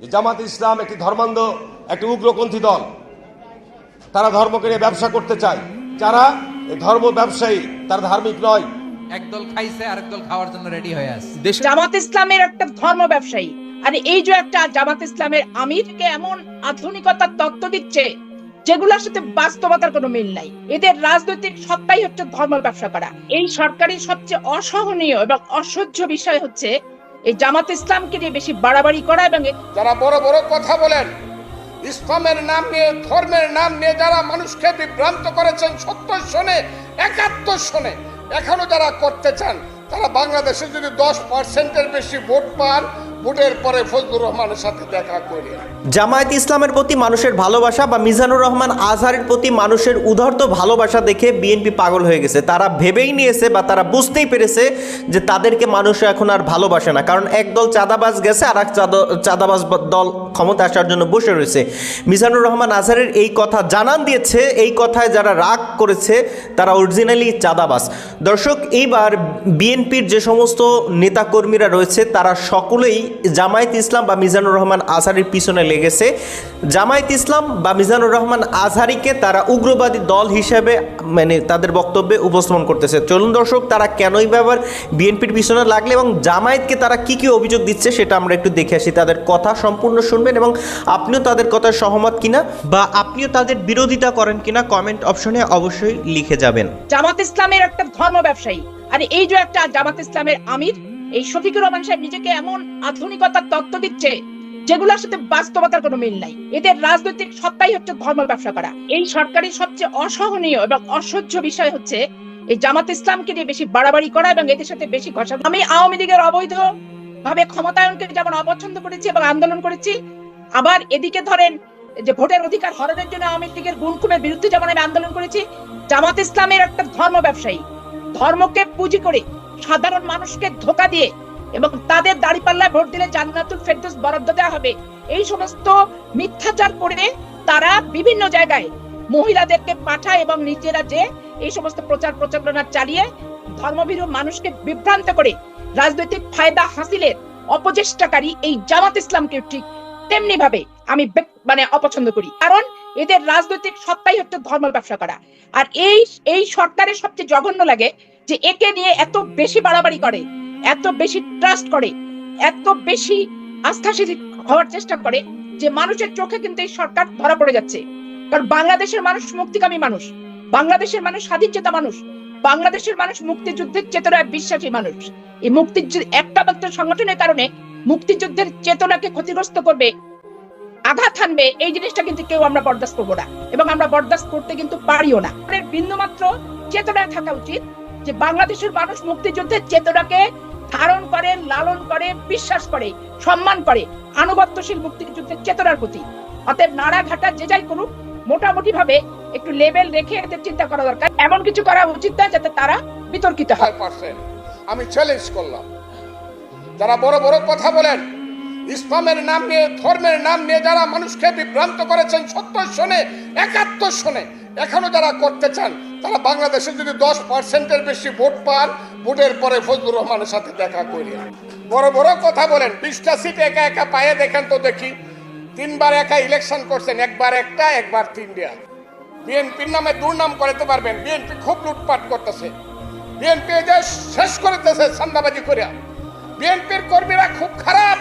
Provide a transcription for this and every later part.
যে জামাত ইসলাম একটি ধর্মান্ধ একটি উগ্রপন্থী দল। তারা ধর্মকে নিয়ে ব্যবসা করতে চায়। যারা এই ধর্ম ব্যবসায়ী তারা ধার্মিক নয়। একদল খাইছে আরেক দল খাওয়ার জন্য রেডি হয়ে আছে। জামাত ইসলামের একটা ধর্ম ব্যবসায়ী। আর এই যে একটা জামাত ইসলামের আমিরকে এমন আধুনিকতার তত্ত্ব দিচ্ছে যেগুলোর সাথে বাস্তবতার কোনো মিল নাই। এদের রাজনৈতিক সত্তাই হচ্ছে ধর্ম ব্যবসা করা। এই সরকারি সবচেয়ে অসহনীয় এবং অসহ্য বিষয় হচ্ছে এই জামাত ইসলামকে নিয়ে বেশি বাড়াবাড়ি করা এবং যারা বড় বড় কথা বলেন, ইসলামের নাম নিয়ে, ধর্মের নাম নিয়ে যারা মানুষকে বিভ্রান্ত করেছেন সত্য শোনে একাত্তর শোনে এখনও যারা করতে চান, তারা বাংলাদেশে যদি দশ পার্সেন্টের বেশি ভোট পান ভোটের জামায়াত ইসলামের প্রতি মানুষের ভালোবাসা বা মিজানুর রহমান আজহারের প্রতি মানুষের উদারত ভালোবাসা দেখে বিএনপি পাগল হয়ে গেছে। তারা ভেবেই নিয়েছে বা তারা বুঝতেই পেরেছে যে তাদেরকে মানুষ এখন আর ভালোবাসে না। কারণ একদল চাঁদাবাজ গেছে আর এক চাঁদা- চাঁদাবাজ দল ক্ষমতা আসার জন্য বসে রয়েছে। মিজানুর রহমান আজহারের এই কথা জানান দিয়েছে, এই কথায় যারা রাগ করেছে তারা অরিজিনালি চাঁদাবাজ। দর্শক, এইবার বিএনপির যে সমস্ত নেতাকর্মীরা রয়েছে তারা সকলেই জামায়াত ইসলাম বা মিজানুর রহমান আজহারির পিছনে লেগেছে। জামায়াত ইসলাম বা মিজানুর রহমান আজহারিকে তারা উগ্রবাদী দল হিসেবে মানে তাদের বক্তব্যে উপস্থাপন করতেছে। চলুন দর্শক, তারা কেনই ব্যাপার বিএনপির পিছনে লাগলে এবং জামায়াতকে তারা কি কি অভিযোগ দিচ্ছে সেটা আমরা একটু দেখে আসি। তাদের কথা সম্পূর্ণ শুনবেন এবং আপনিও তাদের কথায় সহমত কিনা বা আপনিও তাদের বিরোধিতা করেন কিনা কমেন্ট অপশনে অবশ্যই লিখে যাবেন। জামাত ইসলামের একটা ধর্ম ব্যবসায়ী। আর এই যে একটা জামাত ইসলামের আমির এই শফিকুর রহমান সাহেব নিজেকে এমন আধুনিকতার তত্ত্ব দিচ্ছে যেগুলোর সাথে বাস্তবতার কোনো মিল নাই। এদের রাজনৈতিক সত্তাই হচ্ছে ধর্ম ব্যবসা করা। এই সরকারি সবচেয়ে অসহনীয় এবং অসহ্য বিষয় হচ্ছে এই জামাত ইসলামকে নিয়ে বেশি বাড়াবাড়ি করা এবং এদের সাথে বেশি ঘষা আমি আওয়ামী লীগের অবৈধ ভাবে ক্ষমতায়নকে যেমন অপছন্দ করেছি এবং আন্দোলন করেছি, আবার এদিকে ধরেন যে ভোটের অধিকার হরণের জন্য আওয়ামী লীগের গুণকুমের বিরুদ্ধে যেমন আমি আন্দোলন করেছি, জামাত ইসলামের একটা ধর্ম ব্যবসায়ী। ধর্মকে পুঁজি করে সাধারণ মানুষকে ধোকা দিয়ে এবং তাদের দাড়িপাল্লায় ভোট দিলে জান্নাতুল ফেরদৌস বরাদ্দ দেওয়া হবে। এই সমস্ত মিথ্যাচার করে তারা বিভিন্ন জায়গায় মহিলাদেরকে পাঠায় এবং নিজেরা যে এই সমস্ত প্রচার প্রচারণা চালিয়ে ধর্মভীরু মানুষকে বিভ্রান্ত করে রাজনৈতিক ফায়দা হাসিলের অপচেষ্টাকারী এই জামাত ইসলামকে ঠিক তেমনি ভাবে আমি মানে অপছন্দ করি। কারণ এদের রাজনৈতিক সত্তাই হচ্ছে ধর্ম ব্যবসা করা। আর এই এই সরকারের সবচেয়ে জঘন্য লাগে যে একে নিয়ে এত বেশি বাড়াবাড়ি করে, এত বেশি ট্রাস্ট করে, এত বেশি আস্থাশীল হওয়ার চেষ্টা করে যে মানুষের চোখে কিন্তু এই সরকার ধরা পড়ে যাচ্ছে। কারণ বাংলাদেশের মানুষ মুক্তিকামী মানুষ, বাংলাদেশের মানুষ স্বাধীন চেতা মানুষ, বাংলাদেশের মানুষ মুক্তিযুদ্ধের চেতনায় বিশ্বাসী মানুষ। এই মুক্তিযুদ্ধ একটা মাত্র সংগঠনের কারণে মুক্তিযুদ্ধের চেতনাকে ক্ষতিগ্রস্ত করবে, আঘাত হানবে, এই জিনিসটা কিন্তু কেউ আমরা বরদাস্ত করব না। এবং আমরা বরদাস্ত করতে কিন্তু পারিও না। আমাদের বিন্দুমাত্র চেতনায় থাকা উচিত যে বাংলাদেশের মানুষ মুক্তিযুদ্ধের চেতনাকে ধারণ করে, লালন করে, বিশ্বাস করে, সম্মান করে, আনুগত্যশীল মুক্তিযুদ্ধের চেতনার প্রতি। অতএব নাড়াঘাটা যে যাই করুক মোটামুটি ভাবে একটু লেভেল রেখে এদের চিন্তা করা দরকার। এমন কিছু করা উচিত নয় যাতে তারা বিতর্কিত হয়। আমি চ্যালেঞ্জ করলাম। যারা বড় বড় কথা বলেন, ইসলামের নাম নিয়ে, ধর্মের নাম নিয়ে যারা মানুষকে বিভ্রান্ত করেছেন, সত্তর সনে, একাত্তর শোনে এখনও যারা করতে চান তারা বাংলাদেশে যদি দশ পার্সেন্টের বেশি ভোট পান, ভোটের পরে ফজলুর রহমানের সাথে দেখা করি। বড় বড় কথা বলেন, বিশটা সিট একা একা পায়ে দেখেন তো দেখি। তিনবার একা ইলেকশন করছেন, একবার একটা, একবার তিন তিনটা। বিএনপির নামে দুর্নাম করাতে পারবেন, বিএনপি খুব লুটপাট করতেছে। বিএনপি যে শেষ করতেছে সান্দাবাজি করে। বিএনপির কর্মীরা খুব খারাপ।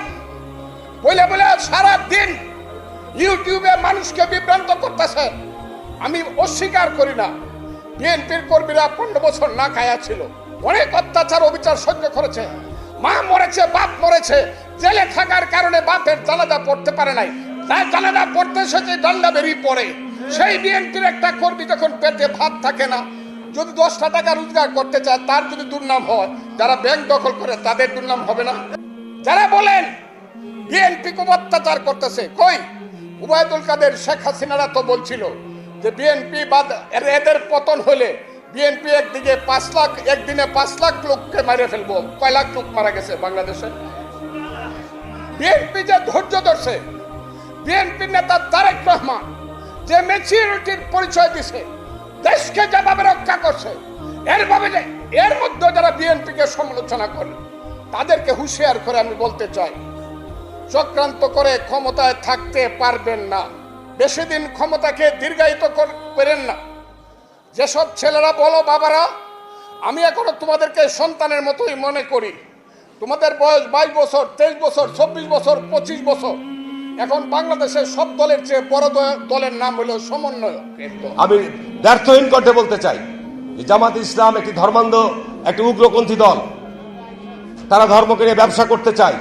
বলে বলে সারা দিন ইউটিউবে মানুষকে বিভ্রান্ত করতেছে। আমি অস্বীকার করি না। বিএনপির কর্মীরা পনেরো বছর না খায়া ছিল। অনেক অত্যাচার, অবিচার সহ্য করেছে। মা মরেছে, বাপ মরেছে। জেলে থাকার কারণে বাপের জানাজা পড়তে পারে নাই। তাই জানাজা পড়তে এসেছে ডান্ডা বেরিয়ে পড়ে, সেই বিএনপির একটা কর্মী যখন পেটে ভাত থাকে না, যদি দশটা টাকা রোজগার করতে চায়, তার যদি দুর্নাম হয়, যারা ব্যাংক দখল করে, তাদের দুর্নাম হবে না। যারা বলেন, বিএনপি খুব অত্যাচার করতেছে, কই? উবায়দুল কাদের, শেখ হাসিনারা তো বলছিল যে বিএনপি বাদ এদের পতন হলে বিএনপি একদিকে পাঁচ লাখ, একদিনে পাঁচ লাখ লোককে মারে ফেলব। কয় লাখ লোক মারা গেছে বাংলাদেশে? বিএনপি যে ধৈর্য ধরছে বিএনপি নেতা তারেক রহমান যে ম্যাচিউরিটির পরিচয় দিছে, দেশকে যেভাবে রক্ষা করছে, এর ভাবে যে এর মধ্যে যারা বিএনপিকে সমালোচনা করে, তাদেরকে হুঁশিয়ার করে আমি বলতে চাই, চক্রান্ত করে ক্ষমতায় থাকতে পারবেন না। বেশি দিন ক্ষমতাকে দীর্ঘায়িত করেন না। যেসব ছেলেরা বলো, বাবারা, আমি এখনও তোমাদেরকে সন্তানের মতোই মনে করি। তোমাদের বয়স বাইশ বছর, তেইশ বছর, চব্বিশ বছর, পঁচিশ বছর। এখন বাংলাদেশের সব দলের চেয়ে বড় দলের নাম হলো সমন্বয় আমি ব্যর্থহীন কণ্ঠে বলতে চাই জামাত ইসলাম একটি ধর্মান্ধ, একটি উগ্রপন্থী দল। তারা ধর্মকে নিয়ে ব্যবসা করতে চায়।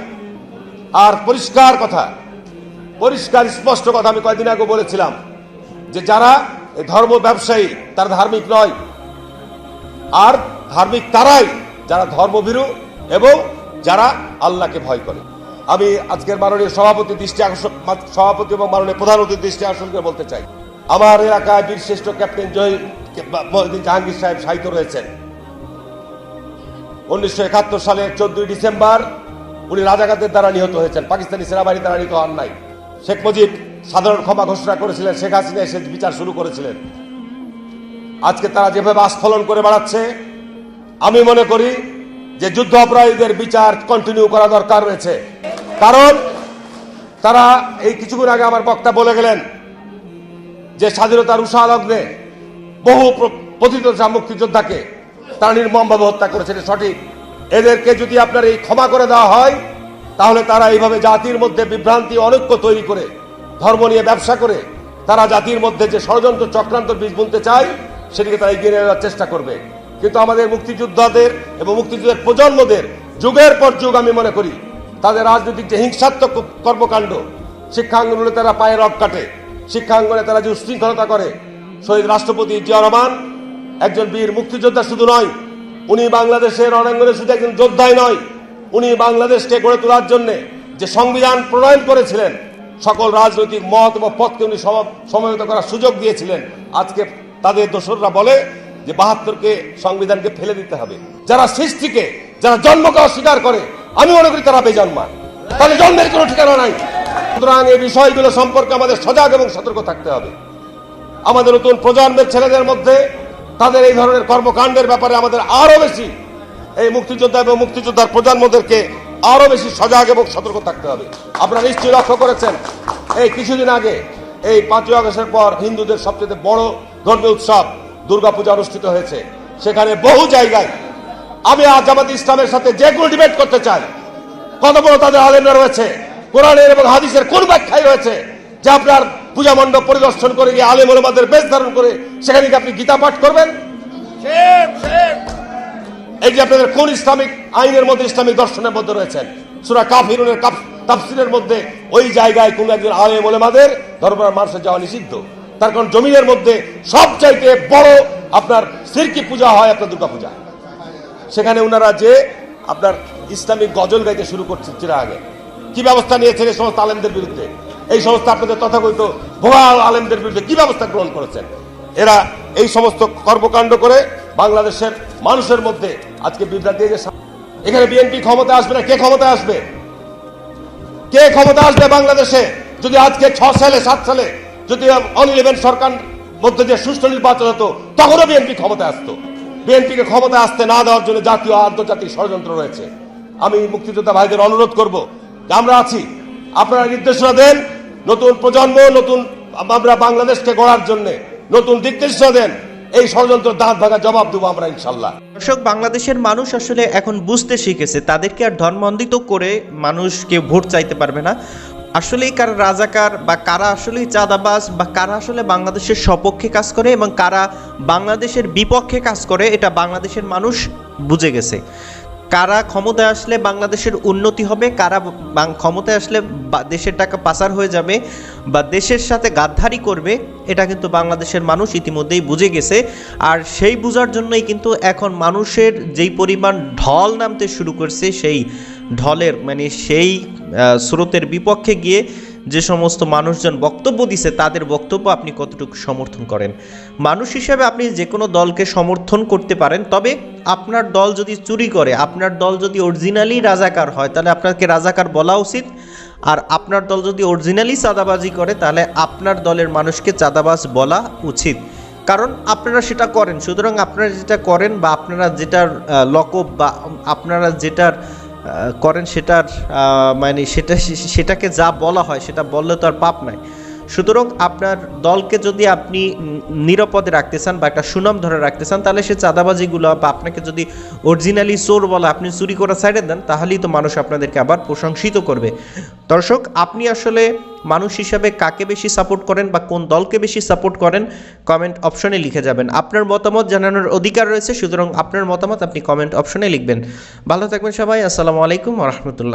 আর পরিষ্কার কথা পরিষ্কার, স্পষ্ট কথা আমি কয়েকদিন আগে বলেছিলাম যে যারা ধর্ম ব্যবসায়ী, তারা ধার্মিক নয়। আর ধার্মিক তারাই যারা ধর্মভীরু এবং যারা আল্লাহকে ভয় করে। আমি আজকের মাননীয় সভাপতি দৃষ্টি সভাপতি এবং মাননীয় প্রধান অতিথি দৃষ্টি আকর্ষণ করে বলতে চাই। আমার এলাকায় বীরশ্রেষ্ঠ ক্যাপ্টেন জহির জাহাঙ্গীর সাহেব সাহিত্য রয়েছেন। উনিশশো একাত্তর সালের চোদ্দই ডিসেম্বর উনি রাজাকারদের দ্বারা নিহত হয়েছেন। পাকিস্তানি সেনাবাহিনী দ্বারা নিহত হন নাই। শেখ মুজিব সাধারণ ক্ষমা ঘোষণা করেছিলেন, শেখ হাসিনা এসে বিচার শুরু করেছিলেন। আজকে তারা যেভাবে আস্ফলন করে বেড়াচ্ছে, আমি মনে করি যে যুদ্ধ অপরাধীদের বিচার কন্টিনিউ করা দরকার রয়েছে। কারণ তারা এই কিছুক্ষণ আগে আমার বক্তা বলে গেলেন যে স্বাধীনতার উষা লগ্নে বহু পতিত মুক্তিযোদ্ধাকে তারা নির্মমভাবে হত্যা করেছে, এটা সঠিক। এদেরকে যদি আপনার এই ক্ষমা করে দেওয়া হয় তাহলে তারা এইভাবে জাতির মধ্যে বিভ্রান্তি, অনৈক্য তৈরি করে, ধর্ম নিয়ে ব্যবসা করে, তারা জাতির মধ্যে যে ষড়যন্ত্র চক্রান্ত বীজ বুনতে চায়, সেটিকে তারা এগিয়ে নেওয়ার চেষ্টা করবে। কিন্তু আমাদের মুক্তিযোদ্ধাদের এবং মুক্তিযুদ্ধের প্রজন্মদের, যুগের পর যুগ আমি মনে করি, তাদের রাজনৈতিক যে হিংসাত্মক কর্মকাণ্ড শিক্ষাঙ্গনে তারা পায়ে রব কাটে শিক্ষাঙ্গনে তারা যে উশৃঙ্খলতা করে, শহীদ রাষ্ট্রপতি জিয়া রহমান, একজন বীর মুক্তিযোদ্ধা শুধু নয়, উনি বাংলাদেশের রণাঙ্গনে শুধু একজন যোদ্ধাই নয় উনি বাংলাদেশকে গড়ে তোলার জন্য যে সংবিধান প্রণয়ন করেছিলেন, সকল রাজনৈতিক মত বা পথকে উনি সম- সমবেত করার সুযোগ দিয়েছিলেন। আজকে তাদের দোসররা বলে যে বাহাত্তরকে সংবিধানকে ফেলে দিতে হবে। যারা সৃষ্টিকে, যারা জন্মকে অস্বীকার করে, আমি মনে করি তারা বেজন্মা তাহলে জন্মের কোনো ঠিকানা নাই। সুতরাং এই বিষয়গুলো সম্পর্কে আমাদের সজাগ এবং সতর্ক থাকতে হবে। আমাদের নতুন প্রজন্মের ছেলেদের মধ্যে তাদের এই ধরনের কর্মকাণ্ডের ব্যাপারে আমাদের আরও বেশি এই মুক্তিযোদ্ধা এবং মুক্তিযোদ্ধার প্রজন্মদেরকে আরও বেশি সজাগ এবং সতর্ক থাকতে হবে। আপনারা নিশ্চয়ই লক্ষ্য করেছেন, এই কিছুদিন আগে, এই পাঁচই আগস্টের পর হিন্দুদের সবচেয়ে বড় ধর্মীয় উৎসব দুর্গাপূজা অনুষ্ঠিত হয়েছে। সেখানে বহু জায়গায় আমি জামাত ইসলামের সাথে যে কোনো ডিবেট করতে চাই, কত বড় তাদের আলেমরা রয়েছে, কোরআনের এবং হাদিসের কোন ব্যাখ্যায় রয়েছে, যে আপনার পূজা মণ্ডপ পরিদর্শন করে গিয়ে আলেম ওলামাদের বেশ ধারণ করে সেখানে আপনি গীতা পাঠ করবেন? যে আপনাদের কোন ইসলামিক আইনের মধ্যে ইসলামিক দর্শনের মধ্যে রয়েছেন? সুরা কাফিরুনের কাফ- তাফসিরের মধ্যে ওই জায়গায় কোন একজন আলেম ওলেমাদের দরবার মানুষের যাওয়া নিষিদ্ধ। তার কারণ জমিনের মধ্যে সবচাইতে বড় আপনার সিরকি পূজা হয় আপনার দুর্গা পূজা সেখানে ওনারা যে আপনার ইসলামিক গজল গাইতে শুরু করছে আগে। কি ব্যবস্থা নিয়েছেন এই সমস্ত আলেমদের বিরুদ্ধে? এই সমস্ত আপনাদের তথাকথিত ভুয়া আলেমদের বিরুদ্ধে কি ব্যবস্থা গ্রহণ করেছেন? এরা এই সমস্ত কর্মকাণ্ড করে বাংলাদেশের মানুষের মধ্যে আজকে বিভ্রান্তি দিয়ে যে এখানে বিএনপি ক্ষমতা আসবে না, কে ক্ষমতা আসবে? কে ক্ষমতা আসবে বাংলাদেশে? যদি আজকে ছ সালে, সাত সালে যদি অন ইলেভেন সরকার মধ্যে দিয়ে সুষ্ঠু নির্বাচন হতো, তখনও বিএনপি ক্ষমতা আসতো। বিএনপিকে ক্ষমতা আসতে না দেওয়ার জন্য জাতীয় আন্তর্জাতিক ষড়যন্ত্র রয়েছে। আমি মুক্তিযোদ্ধা ভাইদের অনুরোধ করব যে আমরা আছি। আপনারা নির্দেশনা দেন, নতুন প্রজন্ম, নতুন আমরা বাংলাদেশকে গড়ার জন্য। নতুন দিক নির্দেশনা দেন। এই ষড়যন্ত্র দাঁত ভাঙা জবাব দেবো আমরা ইনশাল্লাহ। দর্শক, বাংলাদেশের মানুষ আসলে এখন বুঝতে শিখেছে, তাদেরকে আর ধর্মান্বিত করে মানুষ কেউ ভোট চাইতে পারবে না। আসলেই কারা রাজাকার বা কারা আসলেই চাঁদাবাজ বা কারা আসলে বাংলাদেশের সপক্ষে কাজ করে এবং কারা বাংলাদেশের বিপক্ষে কাজ করে, এটা বাংলাদেশের মানুষ বুঝে গেছে। কারা ক্ষমতায় আসলে বাংলাদেশের উন্নতি হবে, কারা ক্ষমতায় আসলে দেশের টাকা পাচার হয়ে যাবে বা দেশের সাথে গাদ্দারি করবে, এটা কিন্তু বাংলাদেশের মানুষ ইতিমধ্যেই বুঝে গেছে। আর সেই বুঝার জন্যই কিন্তু এখন মানুষের যেই পরিমাণ ঢল নামতে শুরু করছে, সেই ঢলের মানে সেই স্রোতের বিপক্ষে গিয়ে যে সমস্ত মানুষজন বক্তব্য দিছে, তাদের বক্তব্য আপনি কতটুকু সমর্থন করেন? মানুষ হিসেবে আপনি যে কোনো দলকে সমর্থন করতে পারেন, তবে আপনার দল যদি চুরি করে, আপনার দল যদি অরিজিনালি রাজাকার হয়, তাহলে আপনাকে রাজাকার বলা উচিত। আর আপনার দল যদি অরিজিনালি চাঁদাবাজি করে, তাহলে আপনার দলের মানুষকে চাঁদাবাজ বলা উচিত। কারণ আপনারা সেটা করেন, সুতরাং আপনারা যেটা করেন বা আপনারা যেটার লকব বা আপনারা যেটার করেন সেটার মানে সেটা, সেটাকে যা বলা হয় সেটা বললে তো আর পাপ নাই। সুতরাং আপনার দলকে যদি আপনি নিরাপদে রাখতে চান বা একটা সুনাম ধরে রাখতে চান, তাহলে সে চাঁদাবাজিগুলো বা আপনাকে যদি অরিজিনালি চোর বলে আপনি চুরি করা সাইডে দেন, তাহলেই তো মানুষ আপনাদেরকে আবার প্রশংসিত করবে। দর্শক, আপনি আসলে মানুষ হিসাবে কাকে বেশি সাপোর্ট করেন বা কোন দলকে বেশি সাপোর্ট করেন কমেন্ট অপশনে লিখে যাবেন। আপনার মতামত জানানোর অধিকার রয়েছে, সুতরাং আপনার মতামত আপনি কমেন্ট অপশনে লিখবেন। ভালো থাকবেন সবাই, আসসালামু আলাইকুম রহমতুল্লাহ।